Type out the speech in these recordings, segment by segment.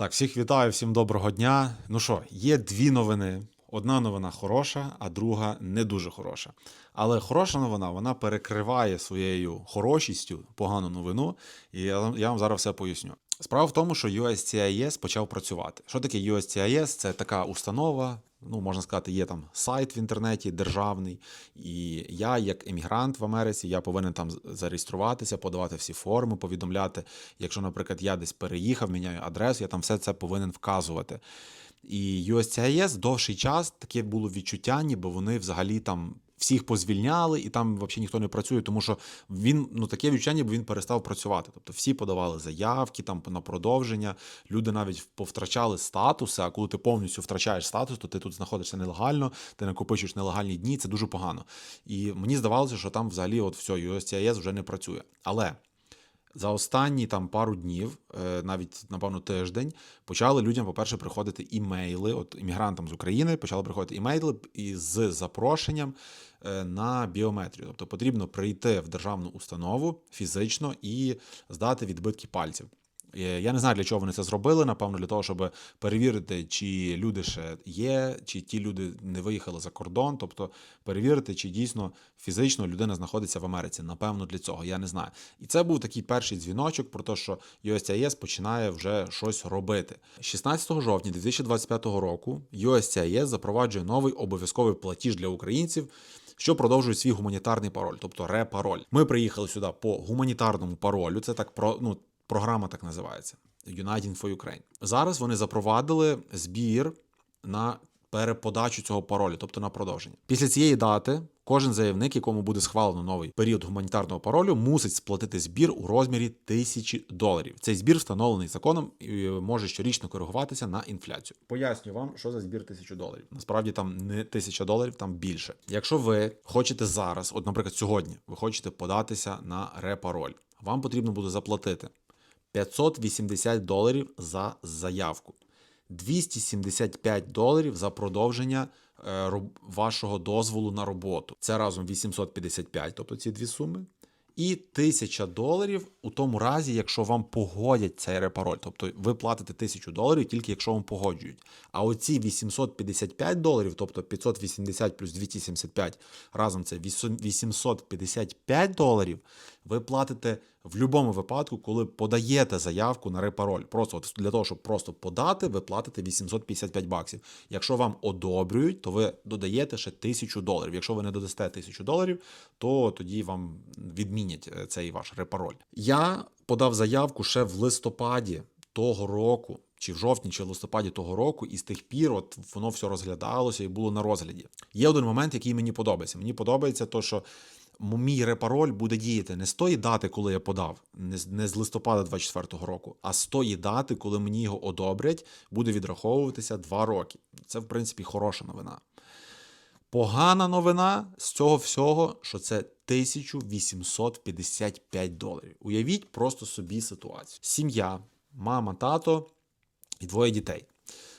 Так, всіх вітаю, всім доброго дня. Ну що, є дві новини. Одна новина хороша, а друга не дуже хороша. Але хороша новина вона перекриває своєю хорошістю погану новину, і я, вам зараз все поясню. Справа в тому, що USCIS почав працювати. Що таке USCIS? Це така установа, ну можна сказати, є там сайт в інтернеті державний. І я, як емігрант в Америці, я повинен там зареєструватися, подавати всі форми, повідомляти. Якщо, наприклад, я десь переїхав, міняю адресу, я там все це повинен вказувати. І USCIS довший час таке було відчуття, ніби вони взагалі там всіх позвільняли, і там взагалі ніхто не працює, тому що він ну таке відчуття, бо він перестав працювати. Тобто всі подавали заявки там на продовження. Люди навіть повтрачали статуси. А коли ти повністю втрачаєш статус, то ти тут знаходишся нелегально, ти накопичуєш нелегальні дні. Це дуже погано. І мені здавалося, що там взагалі, от все, USCIS вже не працює. Але за останні там пару днів, е, навіть напевно тиждень, почали людям, по-перше, приходити імейли. От іммігрантам з України почали приходити імейли із запрошенням е, на біометрію. Тобто потрібно прийти в державну установу фізично і здати відбитки пальців. Е, Я не знаю, для чого вони це зробили. Напевно, для того, щоб перевірити, чи люди ще є, чи ті люди не виїхали за кордон. Тобто перевірити, чи дійсно фізично людина знаходиться в Америці. Напевно, для цього я не знаю. І це був такий перший дзвіночок про те, що USCIS починає вже щось робити. 16 жовтня 2025 року USCIS запроваджує новий обов'язковий платіж для українців. Що продовжує свій гуманітарний пароль, тобто ре-пароль. Ми приїхали сюди по гуманітарному паролю. Це так про ну програма так називається Uniting for Ukraine. Зараз вони запровадили збір на переподачу цього паролю, тобто на продовження. Після цієї дати кожен заявник, якому буде схвалено новий період гуманітарного паролю, мусить сплатити збір у розмірі тисячі доларів. Цей збір встановлений законом і може щорічно коригуватися на інфляцію. Поясню вам, що за збір тисячу доларів. Насправді там не тисяча доларів, там більше. Якщо ви хочете зараз, от, наприклад, сьогодні, ви хочете податися на репароль, вам потрібно буде заплатити 580 доларів за заявку, 275 доларів за продовження е, вашого дозволу на роботу. Це разом 855, тобто ці дві суми. І 1000 доларів у тому разі, якщо вам погодять цей репароль. Тобто ви платите 1000 доларів тільки якщо вам погоджують. А оці 855 доларів, тобто 580 плюс 275, разом це 855 доларів, ви платите в будь-якому випадку, коли подаєте заявку на репароль. Просто от для того, щоб просто подати, ви платите 855 баксів. Якщо вам одобрюють, то ви додаєте ще 1000 доларів. Якщо ви не додасте 1000 доларів, то тоді вам відмінять е, цей ваш репароль. Я подав заявку ще в листопаді того року. Чи в жовтні, чи в листопаді того року, і з тих пір от воно все розглядалося і було на розгляді. Є один момент, який мені подобається. Мені подобається, то, що мій репароль буде діяти не з тої дати, коли я подав, не з, листопада 24-го року, а з тої дати, коли мені його одобрять, буде відраховуватися 2 роки. Це, в принципі, хороша новина. Погана новина з цього всього, що це 1855 доларів. Уявіть просто собі ситуацію. Сім'я, мама, тато і двоє дітей.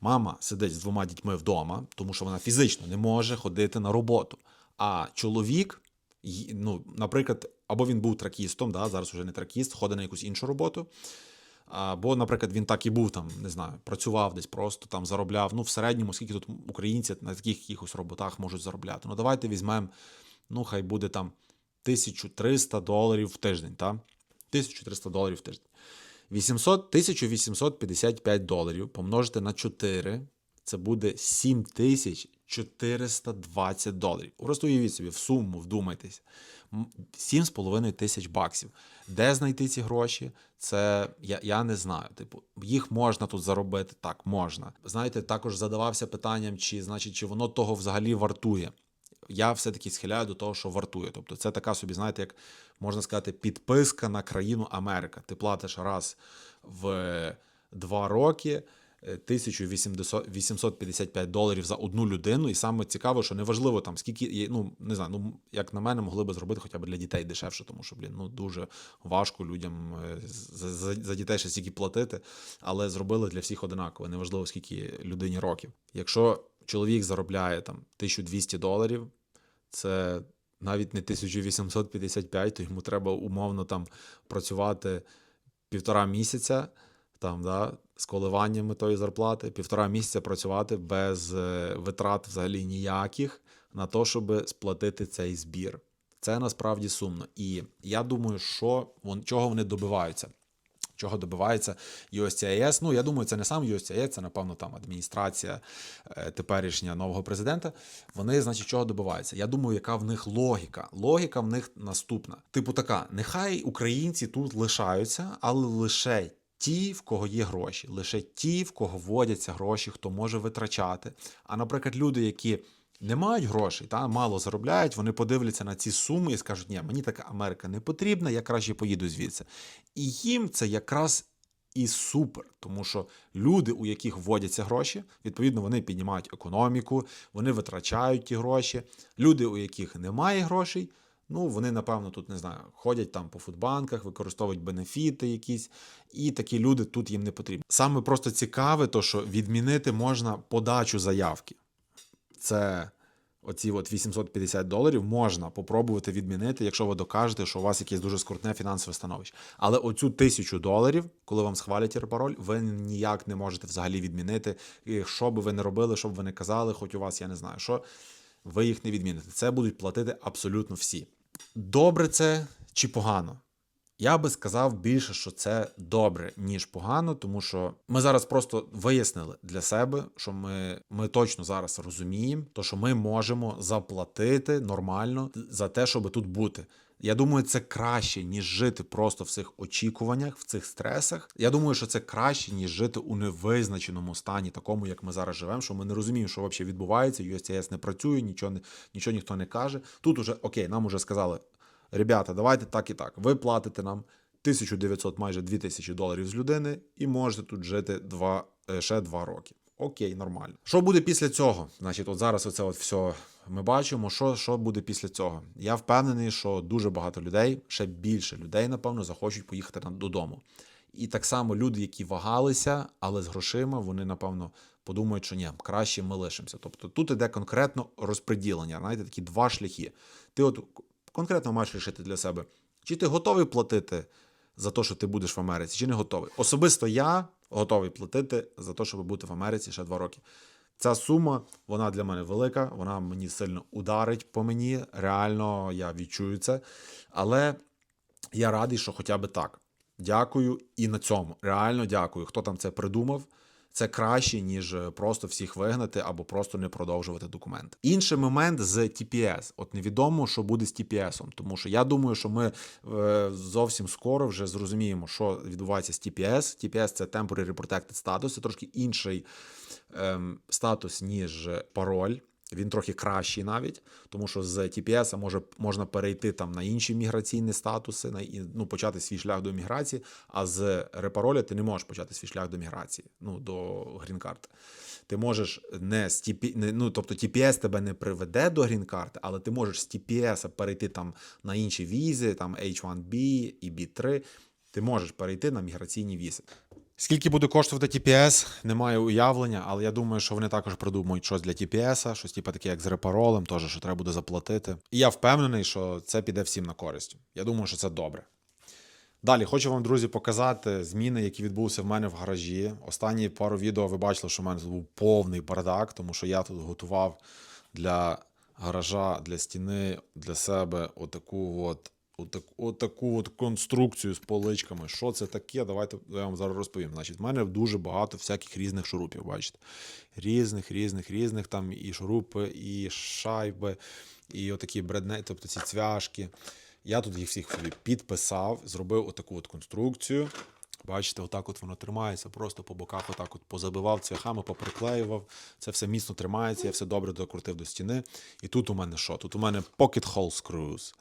Мама сидить з двома дітьми вдома, тому що вона фізично не може ходити на роботу. А чоловік, ну, наприклад, або він був тракістом, да, зараз вже не тракіст, ходить на якусь іншу роботу. Або, наприклад, він так і був там, не знаю, працював десь просто там заробляв. Ну, в середньому, скільки тут українці на таких якихось роботах можуть заробляти. Ну, давайте візьмемо, ну, хай буде там 1300 доларів в тиждень, так? 1300 доларів в тиждень. 800, 1855 доларів помножити на 4, це буде 7420 доларів. Просто уявіть собі, в суму, вдумайтесь. М, 7,5 тисяч баксів. Де знайти ці гроші? Це я, я не знаю. Типу, їх можна тут заробити. Так, можна. Знаєте, також задавався питанням, чи значить, чи воно того взагалі вартує. Я все-таки схиляю до того, що вартує. Тобто, це така собі, знаєте, як можна сказати, підписка на країну Америка. Ти платиш раз в два роки. Е, 1855 доларів за одну людину, і саме цікаво, що неважливо там скільки є, ну не знаю, ну як на мене, могли би зробити хоча б для дітей дешевше, тому що блін, ну дуже важко людям е, за, за, за дітей ще стільки платити, але зробили для всіх одинаково, неважливо скільки людині років. Якщо чоловік заробляє там 1200 доларів, це навіть не 1855, то йому треба умовно там працювати півтора місяця, там, да, з коливаннями тої зарплати, півтора місяця працювати без е, витрат взагалі ніяких на те, щоб сплатити цей збір. Це насправді сумно. І я думаю, що чого вони добиваються. Чого добивається USCIS. Ну, я думаю, це не сам USCIS, це, напевно, там адміністрація е, теперішня нового президента. Вони, значить, чого добиваються? Я думаю, яка в них логіка. Логіка в них наступна. Типу, така: нехай українці тут лишаються, але лише ті, в кого є гроші, лише ті, в кого вводяться гроші, хто може витрачати. А, наприклад, люди, які не мають грошей, та мало заробляють, вони подивляться на ці суми і скажуть, ні, мені така Америка не потрібна, я краще поїду звідси. І їм це якраз і супер, тому що люди, у яких вводяться гроші, відповідно, вони піднімають економіку, вони витрачають ті гроші. Люди, у яких немає грошей, ну вони, напевно, тут не знаю, ходять там по фудбанках, використовують бенефіти якісь, і такі люди тут їм не потрібні. Саме просто цікаве, то що відмінити можна подачу заявки це оці от 850 доларів можна попробувати відмінити, якщо ви докажете, що у вас якесь дуже скрутне фінансове становище. Але оцю тисячу доларів, коли вам схвалять пароль, ви ніяк не можете взагалі відмінити. І що би ви не робили, що б ви не казали, хоч у вас я не знаю, що ви їх не відміните. Це будуть платити абсолютно всі. Добре це чи погано? Я би сказав більше, що це добре, ніж погано, тому що ми зараз просто вияснили для себе, що ми, ми точно зараз розуміємо, то що ми можемо заплатити нормально за те, щоб тут бути. Я думаю, це краще, ніж жити просто в цих очікуваннях, в цих стресах. Я думаю, що це краще, ніж жити у невизначеному стані, такому, як ми зараз живемо, що ми не розуміємо, що взагалі відбувається. USCIS не працює, нічого не нічого ніхто не каже. Тут уже окей, нам уже сказали. Ребята, давайте так і так. Ви платите нам 1900, майже 2000 доларів з людини, і можете тут жити два, е, ще два роки. Окей, нормально. Що буде після цього? Значить, от зараз оце от все ми бачимо, що, що буде після цього. Я впевнений, що дуже багато людей, ще більше людей, напевно, захочуть поїхати додому. І так само люди, які вагалися, але з грошима, вони, напевно, подумають, що ні, краще ми лишимося. Тобто тут іде конкретно розподілення, знаєте, такі два шляхи. Ти от конкретно маєш рішити для себе, чи ти готовий платити за те, що ти будеш в Америці, чи не готовий. Особисто я готовий платити за те, щоб бути в Америці ще два роки. Ця сума, вона для мене велика, вона мені сильно ударить по мені. Реально я відчую це. Але я радий, що хоча б так. Дякую і на цьому. Реально дякую. Хто там це придумав? Це краще, ніж е, просто всіх вигнати або просто не продовжувати документ. Інший момент з TPS. От невідомо, що буде з TPS, тому що я думаю, що ми е, зовсім скоро вже зрозуміємо, що відбувається з TPS. TPS – це Temporary Protected Status, це трошки інший ем, статус, ніж пароль. Він трохи кращий навіть, тому що з TPS може, можна перейти там на інші міграційні статуси, на, ну, почати свій шлях до міграції, а з репароля ти не можеш почати свій шлях до міграції, ну, до грін-карти. Ти можеш не з TP, не, ну, тобто TPS тебе не приведе до грін-карти, але ти можеш з TPS перейти там на інші візи, там H1B і B3, ти можеш перейти на міграційні візи. Скільки буде коштувати TPS, немає уявлення, але я думаю, що вони також придумають щось для TPS, щось типу таке, як з репаролем, теж, що треба буде заплатити. І я впевнений, що це піде всім на користь. Я думаю, що це добре. Далі хочу вам, друзі, показати зміни, які відбулися в мене в гаражі. Останні пару відео ви бачили, що в мене тут був повний бардак, тому що я тут готував для гаража, для стіни, для себе отаку от. Отаку, отаку от конструкцію з поличками. Що це таке? Давайте я вам зараз розповім. Значить, в мене дуже багато всяких різних шурупів, бачите. Різних, різних, різних. Там і шурупи, і шайби, і отакі бредне, тобто ці цвяшки. Я тут їх всіх собі підписав, зробив отаку от конструкцію. Бачите, отак от воно тримається, просто по боках отак от позабивав цвяхами, поприклеював. Це все міцно тримається, я все добре докрутив до стіни. І тут у мене що? Тут у мене Pocket Hole Screws.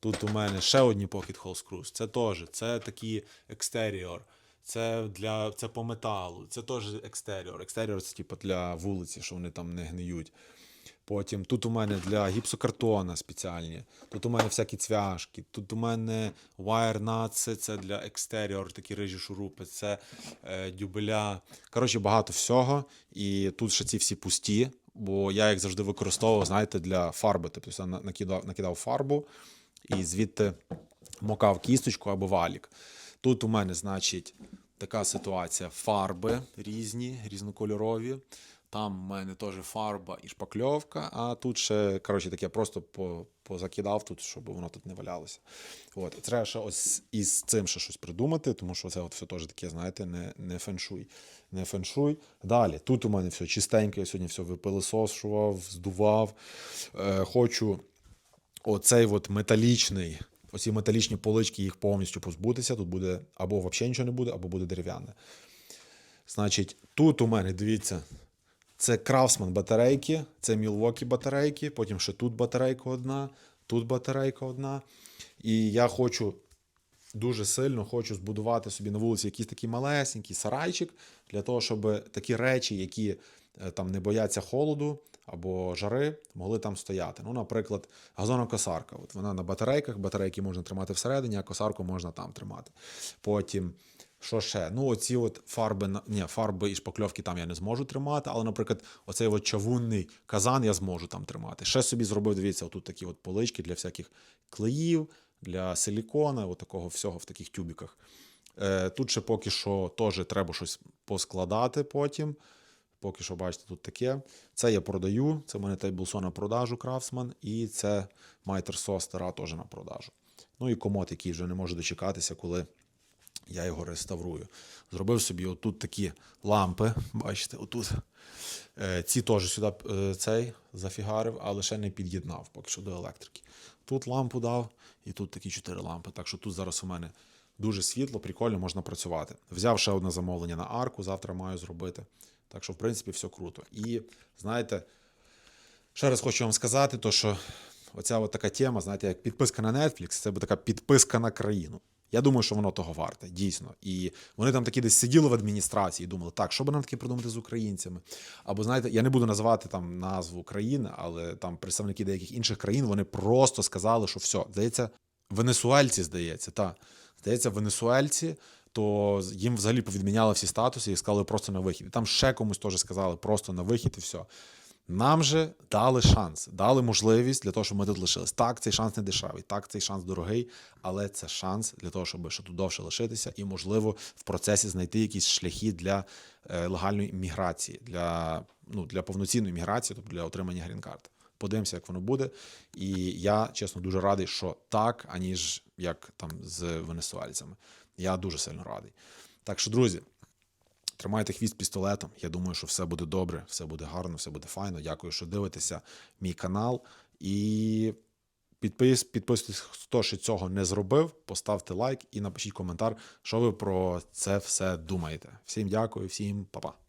Тут у мене ще одні Pocket Hole Screws. Це теж, це такі екстеріор. Це для це по металу, це теж екстеріор. Екстеріор це типу для вулиці, що вони там не гниють. Потім тут у мене для гіпсокартона спеціальні. Тут у мене всякі цвяшки. Тут у мене wire nuts, це для екстеріор, такі рижі шурупи, це е, дюбеля. Коротше, багато всього. І тут ще ці всі пусті, бо я їх завжди використовував, знаєте, для фарби. Тобто я накидав, накидав фарбу і звідти мокав кісточку або валік. Тут у мене, значить, така ситуація. Фарби різні, різнокольорові. Там в мене теж фарба і шпакльовка, а тут ще, коротше, таке просто позакидав тут, щоб воно тут не валялося. От. Треба ще ось із цим ще щось придумати, тому що це от все теж таке, знаєте, не, не феншуй. Не феншуй. Далі, тут у мене все чистеньке, я сьогодні все випилисошував, здував. Е, хочу оцей от металічний, оці металічні полички, їх повністю позбутися. Тут буде або взагалі нічого не буде, або буде дерев'яне. Значить, тут у мене, дивіться, це Craftsman батарейки, це Milwaukee батарейки, потім ще тут батарейка одна, тут батарейка одна. І я хочу дуже сильно хочу збудувати собі на вулиці якийсь такий малесенький сарайчик для того, щоб такі речі, які е, там не бояться холоду або жари, могли там стояти. Ну, наприклад, газонокосарка. От вона на батарейках, батарейки можна тримати всередині, а косарку можна там тримати. Потім. Що ще? Ну, оці от фарби, ні, фарби і шпакльовки там я не зможу тримати, але, наприклад, оцей от чавунний казан я зможу там тримати. Ще собі зробив, дивіться, отут такі от полички для всяких клеїв, для силікона, от такого всього в таких тюбіках. Е, тут ще поки що теж треба щось поскладати потім. Поки що, бачите, тут таке. Це я продаю. Це в мене Тейблсон на продажу Крафтсман, і це Майтер Со стара теж на продажу. Ну і комод, який вже не може дочекатися, коли я його реставрую. Зробив собі отут такі лампи. Бачите, отут. Е, Ці теж сюди е, цей зафігарив, але ще не під'єднав поки що до електрики. Тут лампу дав, і тут такі чотири лампи. Так що тут зараз у мене дуже світло, прикольно, можна працювати. Взяв ще одне замовлення на арку, завтра маю зробити. Так що, в принципі, все круто. І знаєте, ще раз хочу вам сказати, то що оця от така тема, знаєте, як підписка на Netflix, це буде така підписка на країну. Я думаю, що воно того варте, дійсно. І вони там такі десь сиділи в адміністрації і думали, так, що би нам таке придумати з українцями? Або знаєте, я не буду називати там назву країни, але там представники деяких інших країн вони просто сказали, що все, здається, венесуельці, здається, та здається, венесуельці. То їм взагалі повідміняли всі статуси і сказали просто на вихід. І там ще комусь теж сказали просто на вихід і все. Нам же дали шанс, дали можливість для того, щоб ми тут лишились. Так, цей шанс не дешевий, так, цей шанс дорогий, але це шанс для того, щоб ще тут довше лишитися, і, можливо, в процесі знайти якісь шляхи для е, легальної міграції, для, ну, для повноцінної міграції, тобто для отримання грін-карт. Подивимося, як воно буде. І я, чесно, дуже радий, що так, аніж як там з венесуальцями. Я дуже сильно радий. Так що, друзі, Тримайте хвіст пістолетом. Я думаю, що все буде добре, все буде гарно, все буде файно. Дякую, що дивитеся мій канал. І підпис, підписуйтесь, хто ще цього не зробив. Поставте лайк і напишіть коментар, що ви про це все думаєте. Всім дякую, всім па-па.